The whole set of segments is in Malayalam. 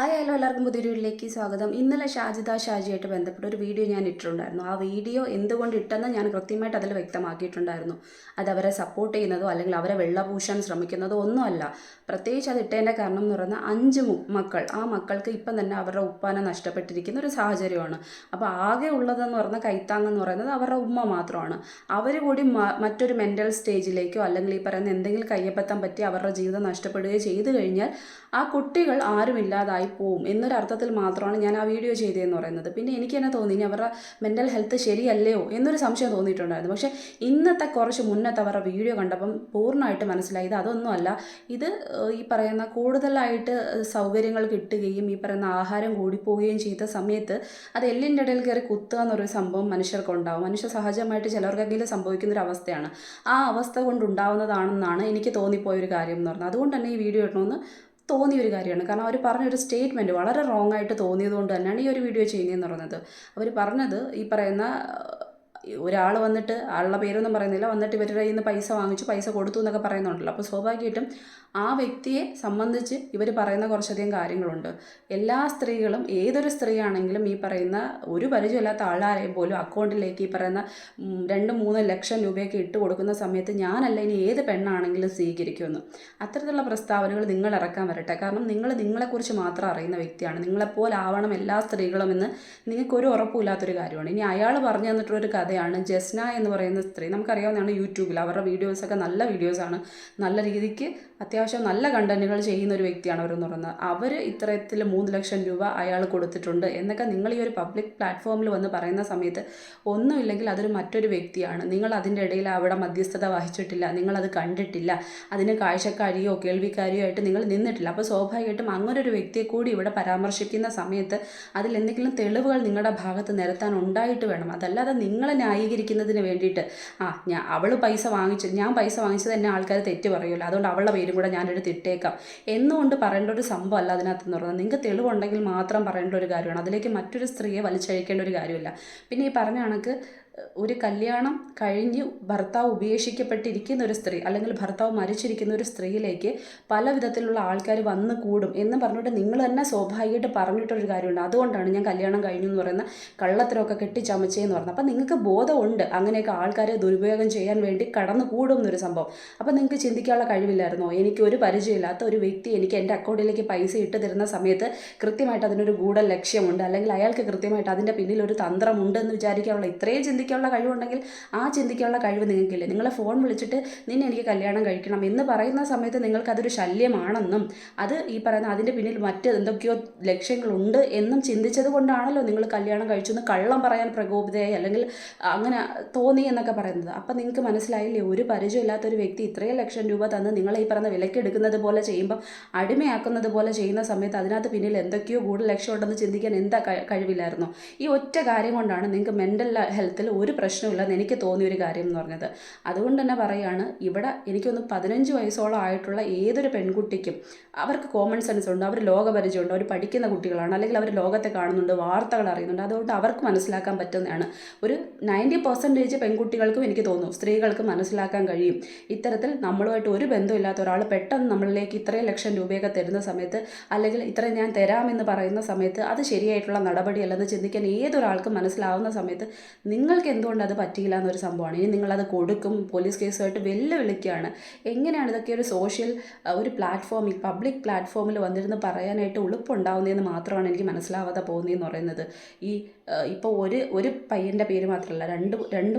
ഹായ് ഹലോ എല്ലാവർക്കും പുതിയൊരു വീഡിയോയിലേക്ക് സ്വാഗതം. ഇന്നലെ ഷാജിദ ഷാജിയായിട്ട് ബന്ധപ്പെട്ട ഒരു വീഡിയോ ഞാൻ ഇട്ടിട്ടുണ്ടായിരുന്നു. ആ വീഡിയോ എന്തുകൊണ്ട് ഇട്ടെന്ന് ഞാൻ കൃത്യമായിട്ട് അതിൽ വ്യക്തമാക്കിയിട്ടുണ്ടായിരുന്നു. അത് അവരെ സപ്പോർട്ട് ചെയ്യുന്നതോ അല്ലെങ്കിൽ അവരെ വെള്ളപൂശാൻ ശ്രമിക്കുന്നതോ ഒന്നുമല്ല. പ്രത്യേകിച്ച് അത് ഇട്ടതിന്റെ കാരണം എന്ന് പറയുന്നത് അഞ്ച് മക്കൾ. ആ മക്കൾക്ക് ഇപ്പം തന്നെ അവരുടെ ഉപ്പാന നഷ്ടപ്പെട്ടിരിക്കുന്ന ഒരു സാഹചര്യമാണ്. അപ്പോൾ ആകെ ഉള്ളതെന്ന് പറഞ്ഞാൽ കൈത്താങ് എന്ന് പറയുന്നത് അവരുടെ ഉമ്മ മാത്രമാണ്. അവർ കൂടി മറ്റൊരു മെന്റൽ സ്റ്റേജിലേക്കോ അല്ലെങ്കിൽ ഈ പറയുന്ന എന്തെങ്കിലും കയ്യപ്പത്താൻ പറ്റി അവരുടെ ജീവിതം നഷ്ടപ്പെടുകയോ ചെയ്തു കഴിഞ്ഞാൽ ആ കുട്ടികൾ ആരുമില്ലാതായി പോവും. എന്നൊരു അർത്ഥത്തിൽ മാത്രമാണ് ഞാൻ ആ വീഡിയോ ചെയ്തതെന്ന് പറയുന്നത്. പിന്നെ എനിക്ക് തന്നെ തോന്നി ഇനി അവരുടെ മെന്റൽ ഹെൽത്ത് ശരിയല്ലയോ എന്നൊരു സംശയം തോന്നിയിട്ടുണ്ടായിരുന്നു. പക്ഷേ ഇന്നത്തെ കുറച്ച് മുന്നത്തെ അവരുടെ വീഡിയോ കണ്ടപ്പം പൂർണമായിട്ട് മനസ്സിലായി ഇത് അതൊന്നുമല്ല. ഇത് ഈ പറയുന്ന കൂടുതലായിട്ട് സൗകര്യങ്ങൾ കിട്ടുകയും ഈ പറയുന്ന ആഹാരം കൂടിപ്പോവുകയും ചെയ്ത സമയത്ത് അത് എല്ലിന്റെ ഇടയിൽ കയറി കുത്തുക എന്നൊരു സംഭവം മനുഷ്യർക്കുണ്ടാവും മനുഷ്യ സഹജമായിട്ട് ചിലർക്കെങ്കിലും സംഭവിക്കുന്ന ഒരു അവസ്ഥയാണ് ആ അവസ്ഥ കൊണ്ടുണ്ടാവുന്നതാണെന്നാണ് എനിക്ക് തോന്നിപ്പോയ ഒരു കാര്യം എന്ന് പറഞ്ഞത്. അതുകൊണ്ട് തന്നെ ഈ വീഡിയോ ഇടണമെന്ന് തോന്നിയ ഒരു കാര്യമാണ്. കാരണം അവർ പറഞ്ഞൊരു സ്റ്റേറ്റ്മെന്റ് വളരെ റോങ് ആയിട്ട് തോന്നിയത് കൊണ്ട് തന്നെയാണ് ഈ ഒരു വീഡിയോ ചെയ്യുന്നതെന്ന് പറയുന്നത്. അവർ പറഞ്ഞത് ഈ പറയുന്ന ഒരാൾ വന്നിട്ട് ആളുടെ പേരൊന്നും പറയുന്നില്ല. വന്നിട്ട് ഇവരുടെ കയ്യിൽ നിന്ന് പൈസ വാങ്ങിച്ചു പൈസ കൊടുത്തു എന്നൊക്കെ പറയുന്നുണ്ടല്ലോ. അപ്പോൾ സ്വാഭാവികമായിട്ടും ആ വ്യക്തിയെ സംബന്ധിച്ച് ഇവർ പറയുന്ന കുറച്ചധികം കാര്യങ്ങളുണ്ട്. എല്ലാ സ്ത്രീകളും ഏതൊരു സ്ത്രീയാണെങ്കിലും ഈ പറയുന്ന ഒരു പരിചയമില്ലാത്ത ആളാരെയും പോലും അക്കൗണ്ടിലേക്ക് ഈ പറയുന്ന രണ്ട് മൂന്ന് ലക്ഷം രൂപയൊക്കെ ഇട്ട് കൊടുക്കുന്ന സമയത്ത് ഞാനല്ല ഇനി ഏത് പെണ്ണാണെങ്കിലും സ്വീകരിക്കുമെന്ന്. അത്തരത്തിലുള്ള പ്രസ്താവനകൾ നിങ്ങൾ ഇറക്കാൻ വരട്ടെ. കാരണം നിങ്ങൾ നിങ്ങളെക്കുറിച്ച് മാത്രം അറിയുന്ന വ്യക്തിയാണ്. നിങ്ങളെപ്പോലാവണം എല്ലാ സ്ത്രീകളും എന്ന് നിങ്ങൾക്കൊരു ഉറപ്പില്ലാത്തൊരു കാര്യമാണ്. ഇനി അയാൾ പറഞ്ഞു തന്നിട്ടുള്ളൊരു കഥയാണ്. ജസ്ന എന്ന് പറയുന്ന സ്ത്രീ നമുക്കറിയാവുന്നതാണ് യൂട്യൂബിൽ. അവരുടെ വീഡിയോസൊക്കെ നല്ല വീഡിയോസാണ്. നല്ല രീതിക്ക് അത്യാവശ്യം നല്ല കണ്ടന്റുകൾ ചെയ്യുന്ന ഒരു വ്യക്തിയാണ് അവരെന്ന് പറയുന്നത്. അവർ ഇത്തരത്തിൽ മൂന്ന് ലക്ഷം രൂപ അയാൾ കൊടുത്തിട്ടുണ്ട് എന്നൊക്കെ നിങ്ങൾ ഈ ഒരു പബ്ലിക് പ്ലാറ്റ്ഫോമിൽ വന്ന് പറയുന്ന സമയത്ത് ഒന്നുമില്ലെങ്കിൽ അതൊരു മറ്റൊരു വ്യക്തിയാണ്. നിങ്ങൾ അതിന്റെ ഇടയിൽ അവിടെ മധ്യസ്ഥത വഹിച്ചിട്ടില്ല നിങ്ങളത് കണ്ടിട്ടില്ല അതിന് കാഴ്ചക്കാരിയോ കേൾവിക്കാരിയോ ആയിട്ട് നിങ്ങൾ നിന്നിട്ടില്ല. അപ്പോൾ സ്വാഭാവികമായിട്ടും അങ്ങനെ ഒരു വ്യക്തിയെ കൂടി ഇവിടെ പരാമർശിക്കുന്ന സമയത്ത് അതിൽ എന്തെങ്കിലും തെളിവുകൾ നിങ്ങളുടെ ഭാഗത്ത് നിരത്താൻ ഉണ്ടായിട്ട് വേണം. അതല്ലാതെ നിങ്ങളെ ന്യായീകരിക്കുന്നതിന് വേണ്ടിയിട്ട്. ആ ഞാൻ അവൾ പൈസ വാങ്ങിച്ചു ഞാൻ പൈസ വാങ്ങിച്ചത് തന്നെ ആൾക്കാർ തെറ്റ് പറയുമല്ലോ. അതുകൊണ്ട് അവളുടെ പേരും കൂടെ എടുത്ത് ഇട്ടേക്കാം എന്നുകൊണ്ട് പറയേണ്ട ഒരു സംഭവം അല്ല അതിനകത്ത് പറഞ്ഞാൽ നിങ്ങൾക്ക് തെളിവുണ്ടെങ്കിൽ മാത്രം പറയേണ്ട ഒരു കാര്യമാണ്. അതിലേക്ക് മറ്റൊരു സ്ത്രീയെ വലിച്ചഴിക്കേണ്ട ഒരു കാര്യമില്ല. പിന്നെ ഈ പറഞ്ഞ കണക്ക് ഒരു കല്യാണം കഴിഞ്ഞ് ഭർത്താവ് ഉപേക്ഷിക്കപ്പെട്ടിരിക്കുന്ന ഒരു സ്ത്രീ അല്ലെങ്കിൽ ഭർത്താവ് മരിച്ചിരിക്കുന്ന ഒരു സ്ത്രീയിലേക്ക് പല വിധത്തിലുള്ള ആൾക്കാർ വന്ന് കൂടും എന്ന് പറഞ്ഞിട്ട് നിങ്ങൾ തന്നെ സ്വാഭാവികമായിട്ട് പറഞ്ഞിട്ടൊരു കാര്യമുണ്ട്. അതുകൊണ്ടാണ് ഞാൻ കല്യാണം കഴിഞ്ഞു എന്ന് പറയുന്ന കള്ളത്തരമൊക്കെ കെട്ടിച്ചമച്ചേന്ന് പറഞ്ഞത്. അപ്പം നിങ്ങൾക്ക് ബോധമുണ്ട് അങ്ങനെയൊക്കെ ആൾക്കാരെ ദുരുപയോഗം ചെയ്യാൻ വേണ്ടി കടന്നു കൂടും എന്നൊരു സംഭവം. അപ്പം നിങ്ങൾക്ക് ചിന്തിക്കാനുള്ള കഴിവില്ലായിരുന്നോ? എനിക്ക് ഒരു പരിചയമില്ലാത്ത ഒരു വ്യക്തി എനിക്ക് എന്റെ അക്കൗണ്ടിലേക്ക് പൈസ ഇട്ട് തരുന്ന സമയത്ത് കൃത്യമായിട്ട് അതിനൊരു ഗൂഢ ലക്ഷ്യമുണ്ട് അല്ലെങ്കിൽ അയാൾക്ക് കൃത്യമായിട്ട് അതിന്റെ പിന്നിൽ ഒരു തന്ത്രമുണ്ട് എന്ന് വിചാരിക്കാനുള്ള ഇത്രയും ചിന്തിക്കാനുള്ള കഴിവുണ്ടെങ്കിൽ ആ ചിന്തിക്കാനുള്ള കഴിവ് നിങ്ങൾക്കില്ല. നിങ്ങളെ ഫോൺ വിളിച്ചിട്ട് നിന്നെ എനിക്ക് കല്യാണം കഴിക്കണം എന്ന് പറയുന്ന സമയത്ത് നിങ്ങൾക്ക് അതൊരു ശല്യമാണെന്നും അത് ഈ പറയുന്ന അതിന്റെ പിന്നിൽ മറ്റ് എന്തൊക്കെയോ ലക്ഷ്യങ്ങളുണ്ട് എന്നും ചിന്തിച്ചത് കൊണ്ടാണല്ലോ നിങ്ങൾ കല്യാണം കഴിച്ചു എന്ന് കള്ളം പറയാൻ പ്രകോപിതയായി അല്ലെങ്കിൽ അങ്ങനെ തോന്നി എന്നൊക്കെ പറയുന്നത്. അപ്പം നിങ്ങൾക്ക് മനസ്സിലായില്ലേ ഒരു പരിചയമില്ലാത്ത ഒരു വ്യക്തി ഇത്രയും ലക്ഷം രൂപ തന്ന് നിങ്ങളെ ഈ പറയുന്ന വിലക്കെടുക്കുന്നത് പോലെ ചെയ്യുമ്പം അടിമയാക്കുന്നത് പോലെ ചെയ്യുന്ന സമയത്ത് അതിനകത്ത് പിന്നിൽ എന്തൊക്കെയോ കൂടുതൽ ലക്ഷ്യമുണ്ടെന്ന് ചിന്തിക്കാൻ എന്താ കഴിവില്ലായിരുന്നോ? ഈ ഒറ്റ കാര്യം കൊണ്ടാണ് നിങ്ങൾക്ക് മെന്റൽ ഹെൽത്തിൽ ഒരു പ്രശ്നമില്ലെന്ന് എനിക്ക് തോന്നിയ ഒരു കാര്യം എന്ന് പറഞ്ഞത്. അതുകൊണ്ട് തന്നെ പറയുകയാണ് ഇവിടെ എനിക്കൊന്ന് പതിനഞ്ച് വയസ്സോളം ആയിട്ടുള്ള ഏതൊരു പെൺകുട്ടിക്കും അവർക്ക് കോമൺ സെൻസ് ഉണ്ട് അവർ ലോകപരിചയമുണ്ട് അവർ പഠിക്കുന്ന കുട്ടികളാണ് അല്ലെങ്കിൽ അവർ ലോകത്തെ കാണുന്നുണ്ട് വാർത്തകൾ അറിയുന്നുണ്ട്. അതുകൊണ്ട് അവർക്ക് മനസ്സിലാക്കാൻ പറ്റുന്നതാണ്. ഒരു നയന്റി പെർസെന്റേജ് പെൺകുട്ടികൾക്കും എനിക്ക് തോന്നുന്നു സ്ത്രീകൾക്ക് മനസ്സിലാക്കാൻ കഴിയും. ഇത്തരത്തിൽ നമ്മളുമായിട്ട് ഒരു ബന്ധമില്ലാത്ത ഒരാൾ പെട്ടെന്ന് നമ്മളിലേക്ക് ഇത്രയും ലക്ഷം രൂപയൊക്കെ തരുന്ന സമയത്ത് അല്ലെങ്കിൽ ഇത്രയും ഞാൻ തരാമെന്ന് പറയുന്ന സമയത്ത് അത് ശരിയായിട്ടുള്ള നടപടിയല്ലെന്ന് ചിന്തിക്കാൻ ഏതൊരാൾക്കും മനസ്സിലാവുന്ന സമയത്ത് നിങ്ങൾക്ക് എന്തുകൊണ്ട് അത് പറ്റിയില്ല എന്നൊരു സംഭവമാണ്. ഇനി നിങ്ങളത് കൊടുക്കും പോലീസ് കേസുമായിട്ട് വെല്ലുവിളിക്കുകയാണ്. എങ്ങനെയാണ് ഇതൊക്കെ ഒരു സോഷ്യൽ ഒരു പ്ലാറ്റ്ഫോമിൽ പബ്ലിക് പ്ലാറ്റ്ഫോമിൽ വന്നിരുന്ന് പറയാനായിട്ട് എളുപ്പമുണ്ടാവുന്നതെന്ന് മാത്രമാണ് എനിക്ക് മനസ്സിലാവാതെ പോകുന്നതെന്ന് പറയുന്നത്. ഈ ഇപ്പോൾ ഒരു ഒരു പയ്യന്റെ പേര് മാത്രമല്ല രണ്ട് രണ്ട്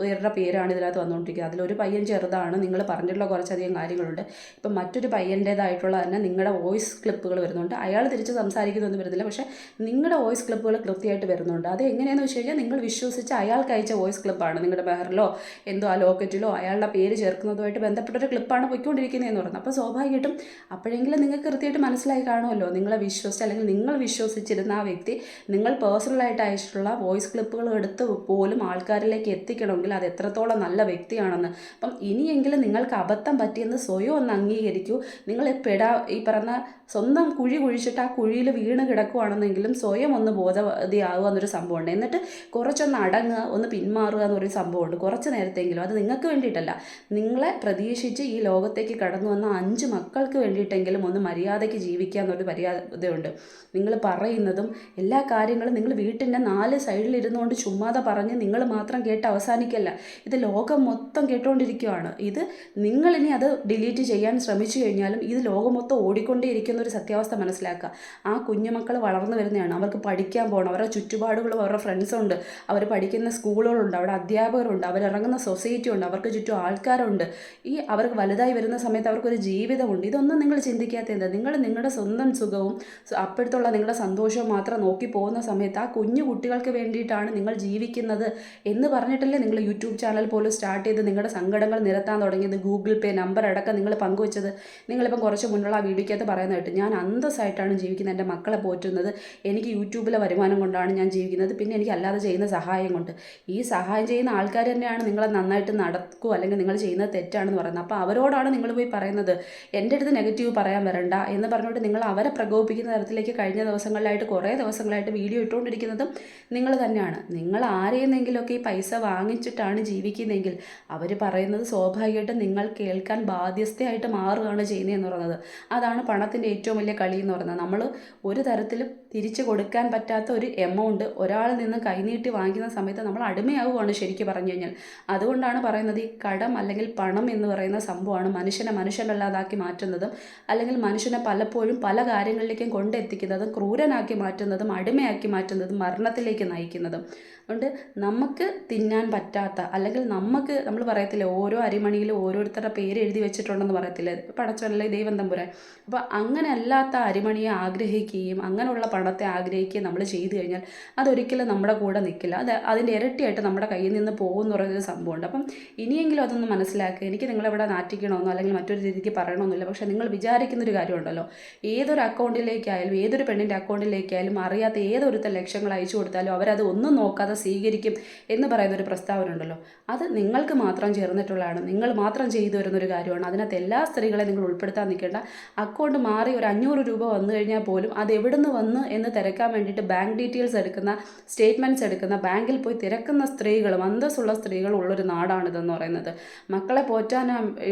പേരുടെ പേരാണ് ഇതിനകത്ത് വന്നുകൊണ്ടിരിക്കുന്നത് അതിലൊരു പയ്യൻ ചെറുതാണ്. നിങ്ങൾ പറഞ്ഞിട്ടുള്ള കുറച്ചധികം കാര്യങ്ങളുണ്ട്. ഇപ്പം മറ്റൊരു പയ്യന്റേതായിട്ടുള്ള തന്നെ നിങ്ങളുടെ വോയിസ് ക്ലിപ്പുകൾ വരുന്നുണ്ട്. അയാൾ തിരിച്ച് സംസാരിക്കുന്നൊന്നും വരുന്നില്ല. പക്ഷേ നിങ്ങളുടെ വോയിസ് ക്ലിപ്പുകൾ കൃത്യമായിട്ട് വരുന്നുണ്ട്. അത് എങ്ങനെയാണെന്ന് വെച്ച് കഴിഞ്ഞാൽ നിങ്ങൾ വിശ്വസിച്ച് അയാൾക്ക് അയച്ച വോയിസ് ക്ലിപ്പാണ്. നിങ്ങളുടെ ബഹറിലോ എന്തോ ആ ലോക്കറ്റിലോ അയാളുടെ പേര് ചേർക്കുന്നതുമായിട്ട് ബന്ധപ്പെട്ടൊരു ക്ലിപ്പാണ് പോയിക്കൊണ്ടിരിക്കുന്നതെന്ന് പറയുന്നത്. അപ്പോൾ സ്വാഭാവികമായിട്ടും അപ്പോഴെങ്കിലും നിങ്ങൾക്ക് കൃത്യമായിട്ട് മനസ്സിലായി കാണുമല്ലോ. നിങ്ങളെ വിശ്വസിച്ച് അല്ലെങ്കിൽ നിങ്ങൾ വിശ്വസിച്ചിരുന്ന ആ വ്യക്തി നിങ്ങൾ പേഴ്സണലായിട്ട് അയച്ചിട്ടുള്ള വോയിസ് ക്ലിപ്പുകൾ എടുത്ത് പോലും ആൾക്കാരിലേക്ക് എത്തിക്കണമെങ്കിൽ അറിയാമെങ്കിൽ അത് എത്രത്തോളം നല്ല വ്യക്തിയാണെന്ന്. അപ്പം ഇനിയെങ്കിലും നിങ്ങൾക്ക് അബദ്ധം പറ്റിയെന്ന് സ്വയം ഒന്ന് അംഗീകരിക്കൂ. നിങ്ങൾ പെടാ ഈ പറഞ്ഞ സ്വന്തം കുഴി കുഴിച്ചിട്ട് ആ കുഴിയിൽ വീണ് കിടക്കുവാണെന്നെങ്കിലും സ്വയം ഒന്ന് ബോധവതിയാവുക എന്നൊരു സംഭവമുണ്ട്. എന്നിട്ട് കുറച്ചൊന്ന് അടങ്ങുക ഒന്ന് പിന്മാറുക എന്നൊരു സംഭവമുണ്ട്. കുറച്ച് നേരത്തെങ്കിലും അത് നിങ്ങൾക്ക് വേണ്ടിയിട്ടല്ല. നിങ്ങളെ പ്രതീക്ഷിച്ച് ഈ ലോകത്തേക്ക് കടന്നു വന്ന അഞ്ച് മക്കൾക്ക് വേണ്ടിയിട്ടെങ്കിലും ഒന്ന് മര്യാദയ്ക്ക് ജീവിക്കുക എന്നൊരു മര്യാദയുണ്ട്. നിങ്ങൾ പറയുന്നതും എല്ലാ കാര്യങ്ങളും നിങ്ങൾ വീട്ടിന്റെ നാല് സൈഡിലിരുന്നുകൊണ്ട് ചുമ്മാതെ പറഞ്ഞ് നിങ്ങൾ മാത്രം കേട്ട് അവസാനിക്കല്ല. ഇത് ലോകം മൊത്തം കേട്ടുകൊണ്ടിരിക്കുകയാണ് ഇത് നിങ്ങളിനി അത് ഡിലീറ്റ് ചെയ്യാൻ ശ്രമിച്ചു കഴിഞ്ഞാലും ഇത് ലോകം മൊത്തം ഓടിക്കൊണ്ടേയിരിക്കുന്ന ഒരു സത്യാവസ്ഥ മനസ്സിലാക്കുക. ആ കുഞ്ഞുമക്കൾ വളർന്നു വരുന്നതാണ്. അവർക്ക് പഠിക്കാൻ പോകണം. അവരുടെ ചുറ്റുപാടുകളും അവരുടെ ഫ്രണ്ട്സുണ്ട് അവർ പഠിക്കുന്ന സ്കൂളുകളുണ്ട്. അവിടെ അധ്യാപകരുണ്ട്. അവരിറങ്ങുന്ന സൊസൈറ്റി ഉണ്ട്. അവർക്ക് ചുറ്റും ആൾക്കാരുണ്ട്. ഈ അവർക്ക് വലുതായി വരുന്ന സമയത്ത് അവർക്കൊരു ജീവിതമുണ്ട്. ഇതൊന്നും നിങ്ങൾ ചിന്തിക്കാത്ത എന്താ? നിങ്ങൾ നിങ്ങളുടെ സ്വന്തം സുഖവും അപ്പോഴത്തുള്ള നിങ്ങളുടെ സന്തോഷവും മാത്രം നോക്കി പോകുന്ന സമയത്ത് ആ കുഞ്ഞു കുട്ടികൾക്ക് വേണ്ടിയിട്ടാണ് നിങ്ങൾ ജീവിക്കുന്നത് എന്ന് പറഞ്ഞിട്ടല്ലേ നിങ്ങൾ യൂട്യൂബ് ചാനൽ പോലും സ്റ്റാർട്ട് ചെയ്ത് നിങ്ങളുടെ സങ്കടങ്ങൾ നിരത്താൻ തുടങ്ങിയത് ഗൂഗിൾ പേ നമ്പർ അടക്കം നിങ്ങൾ പങ്കുവച്ചത് നിങ്ങളിപ്പം കുറച്ച് മുന്നുള്ള ആ വീഡിയോക്കകത്ത് പറയുന്നത് കേട്ട് ഞാൻ അന്തസ്സായിട്ടാണ് ജീവിക്കുന്നത് എന്റെ മക്കളെ പോറ്റുന്നത് എനിക്ക് യൂട്യൂബിലെ വരുമാനം കൊണ്ടാണ് ഞാൻ ജീവിക്കുന്നത് പിന്നെ എനിക്ക് അല്ലാതെ ചെയ്യുന്ന സഹായം കൊണ്ട്. ഈ സഹായം ചെയ്യുന്ന ആൾക്കാർ തന്നെയാണ് നിങ്ങളെ നന്നായിട്ട് നടക്കുക അല്ലെങ്കിൽ നിങ്ങൾ ചെയ്യുന്നത് തെറ്റാണെന്ന് പറയുന്നത്. അപ്പോൾ അവരോടാണ് നിങ്ങൾ പോയി പറയുന്നത് എന്റെ അടുത്ത് നെഗറ്റീവ് പറയാൻ വരണ്ട എന്ന് പറഞ്ഞുകൊണ്ട് നിങ്ങൾ അവരെ പ്രകോപിപ്പിക്കുന്ന തരത്തിലേക്ക് കഴിഞ്ഞ ദിവസങ്ങളിലായിട്ട് കുറേ ദിവസങ്ങളായിട്ട് വീഡിയോ ഇട്ടുകൊണ്ടിരിക്കുന്നതും നിങ്ങൾ തന്നെയാണ്. നിങ്ങൾ ആരെയെന്നെങ്കിലുമൊക്കെ ഈ പൈസ വാങ്ങിച്ചിട്ടാണ് ജീവിക്കുന്നതെങ്കിൽ അവർ പറയുന്നത് സ്വാഭാവികമായിട്ടും നിങ്ങൾ കേൾക്കാൻ ബാധ്യസ്ഥയായിട്ട് മാറുകയാണ് ചെയ്യുന്നതെന്ന് പറയുന്നത്. അതാണ് പണത്തിന്റെ ഏറ്റവും വലിയ കളി എന്ന് പറയുന്നത്. നമ്മൾ ഒരു തരത്തിലും തിരിച്ചു കൊടുക്കാൻ പറ്റാത്ത ഒരു എമൗണ്ട് ഒരാളിൽ നിന്ന് കൈനീട്ടി വാങ്ങിക്കുന്ന സമയത്ത് നമ്മൾ അടിമയാവുകയാണ് ശരിക്കും പറഞ്ഞു കഴിഞ്ഞാൽ. അതുകൊണ്ടാണ് പറയുന്നത് ഈ കടം അല്ലെങ്കിൽ പണം എന്ന് പറയുന്ന സംഭവമാണ് മനുഷ്യനെ മനുഷ്യനല്ലാതാക്കി മാറ്റുന്നതും അല്ലെങ്കിൽ മനുഷ്യനെ പലപ്പോഴും പല കാര്യങ്ങളിലേക്കും കൊണ്ടെത്തിക്കുന്നതും ക്രൂരനാക്കി മാറ്റുന്നതും അടിമയാക്കി മാറ്റുന്നതും മരണത്തിലേക്ക് നയിക്കുന്നതും. അതുകൊണ്ട് നമുക്ക് തിന്നാൻ പറ്റാത്ത അല്ലെങ്കിൽ നമുക്ക് നമ്മൾ പറയത്തില്ലേ ഓരോ അരിമണിയിലും ഓരോരുത്തരുടെ പേര് എഴുതി വെച്ചിട്ടുണ്ടെന്ന് പറയത്തില്ലേ? പടച്ചല്ലേ ദൈവം തമ്പുരാൻ. അപ്പോൾ അങ്ങനെ അല്ലാത്ത അരിമണിയെ ആഗ്രഹിക്കുകയും അങ്ങനെയുള്ള പണത്തെ ആഗ്രഹിക്കുകയും നമ്മൾ ചെയ്തു കഴിഞ്ഞാൽ അതൊരിക്കലും നമ്മുടെ കൂടെ നിൽക്കില്ല. അത് അതിന്റെ ഇരട്ടിയായിട്ട് നമ്മുടെ കയ്യിൽ നിന്ന് പോകും പോകുമെന്ന് പറയുന്നൊരു സംഭവമുണ്ട്. അപ്പം ഇനിയെങ്കിലും അതൊന്ന് മനസ്സിലാക്കുക. എനിക്ക് നിങ്ങളെവിടെ നാറ്റിക്കണമെന്നോ അല്ലെങ്കിൽ മറ്റൊരു രീതിക്ക് പറയണമെന്നില്ല. പക്ഷേ നിങ്ങൾ വിചാരിക്കുന്നൊരു കാര്യമുണ്ടല്ലോ. ഏതൊരു അക്കൗണ്ടിലേക്കായാലും ഏതൊരു പെണ്ണിന്റെ അക്കൗണ്ടിലേക്കായാലും അറിയാത്ത ഏതൊരുത്ത ലക്ഷങ്ങൾ അയച്ചു കൊടുത്താലും അവരത് ഒന്നും നോക്കാതെ സ്വീകരിക്കും എന്ന് പറയുന്ന ഒരു പ്രസ്താവന ഉണ്ടല്ലോ അത് നിങ്ങൾക്ക് മാത്രം ചേർന്നിട്ടുള്ളതാണ്. നിങ്ങൾ മാത്രം ചെയ്തു വരുന്നൊരു കാര്യമാണ്. അതിനകത്ത് എല്ലാ സ്ത്രീകളെയും നിങ്ങൾ ഉൾപ്പെടുത്താൻ നിൽക്കേണ്ട. അക്കൗണ്ട് മാറി ഒരു അഞ്ഞൂറ് രൂപ വന്നു കഴിഞ്ഞാൽ പോലും അത് എവിടുന്ന് വന്ന് എന്ന് തിരക്കാൻ വേണ്ടിയിട്ട് ബാങ്ക് ഡീറ്റെയിൽസ് എടുക്കുന്ന സ്റ്റേറ്റ്മെന്റ്സ് എടുക്കുന്ന ബാങ്കിൽ പോയി തിരക്കുന്ന സ്ത്രീകളും അന്തസ്സുള്ള സ്ത്രീകളും ഉള്ളൊരു നാടാണിതെന്ന് പറയുന്നത്. മക്കളെ പോറ്റാൻ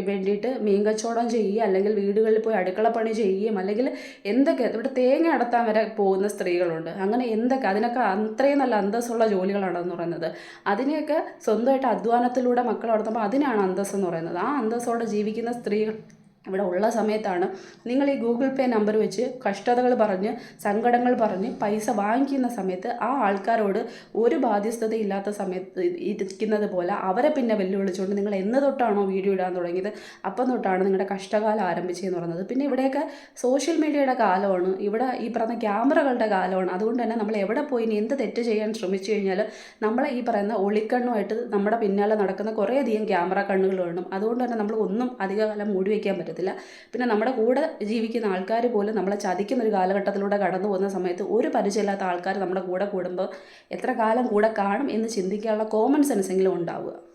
വേണ്ടിയിട്ട് മീൻ കച്ചവടം ചെയ്യുക അല്ലെങ്കിൽ വീടുകളിൽ പോയി അടുക്കള പണി ചെയ്യുകയും അല്ലെങ്കിൽ എന്തൊക്കെ ഇവിടെ തേങ്ങ അടത്താൻ വരെ പോകുന്ന സ്ത്രീകളുണ്ട്. അങ്ങനെ എന്തൊക്കെ അതിനൊക്കെ അത്രയും നല്ല അന്തസ്സുള്ള ജോലികളാണെന്ന് പറയുന്നത്. അതിനെയൊക്കെ സ്വന്തമായിട്ട് അധ്വാനത്തിലൂടെ മക്കളെ വളർത്തുമ്പോൾ അതിനാണ് അന്തസ്സെന്ന് പറയുന്നത്. ആ അന്തസ്സോടെ ജീവിക്കുന്ന സ്ത്രീകൾ ഇവിടെ ഉള്ള സമയത്താണ് നിങ്ങൾ ഈ ഗൂഗിൾ പേ നമ്പർ വെച്ച് കഷ്ടതകൾ പറഞ്ഞ് സങ്കടങ്ങൾ പറഞ്ഞ് പൈസ വാങ്ങിക്കുന്ന സമയത്ത് ആ ആൾക്കാരോട് ഒരു ബാധ്യസ്ഥതയില്ലാത്ത സമയത്ത് ഇരിക്കുന്നത് പോലെ അവരെ പിന്നെ വെല്ലുവിളിച്ചുകൊണ്ട് നിങ്ങൾ എന്ന് തൊട്ടാണോ വീഡിയോ ഇടാൻ തുടങ്ങിയത്? അപ്പം തൊട്ടാണ് നിങ്ങളുടെ കഷ്ടകാലം ആരംഭിച്ചതെന്ന് പറയുന്നത് പിന്നെ ഇവിടെയൊക്കെ സോഷ്യൽ മീഡിയയുടെ കാലമാണ്. ഇവിടെ ഈ പറയുന്ന ക്യാമറകളുടെ കാലമാണ്. അതുകൊണ്ട് തന്നെ നമ്മൾ എവിടെ പോയി എന്ത് തെറ്റ് ചെയ്യാൻ ശ്രമിച്ചു കഴിഞ്ഞാൽ നമ്മളെ ഈ പറയുന്ന ഒളിക്കണ്ണുമായിട്ട് നമ്മുടെ പിന്നാലെ നടക്കുന്ന കുറേയധികം ക്യാമറ കണ്ണുകൾ വേണം അതുകൊണ്ട് തന്നെ നമ്മൾ ഒന്നും അധികകാലം മൂടി വയ്ക്കാൻ പറ്റത്തില്ല. പിന്നെ നമ്മുടെ കൂടെ ജീവിക്കുന്ന ആൾക്കാർ പോലും നമ്മളെ ചതിക്കുന്ന ഒരു കാലഘട്ടത്തിലൂടെ കടന്നു പോകുന്ന സമയത്ത് ഒരു പരിചയമില്ലാത്ത ആൾക്കാർ നമ്മുടെ കൂടെ കൂടുമ്പോൾ എത്ര കാലം കൂടെ കാണും എന്ന് ചിന്തിക്കാനുള്ള കോമൺ സെൻസെങ്കിലും ഉണ്ടാവുക.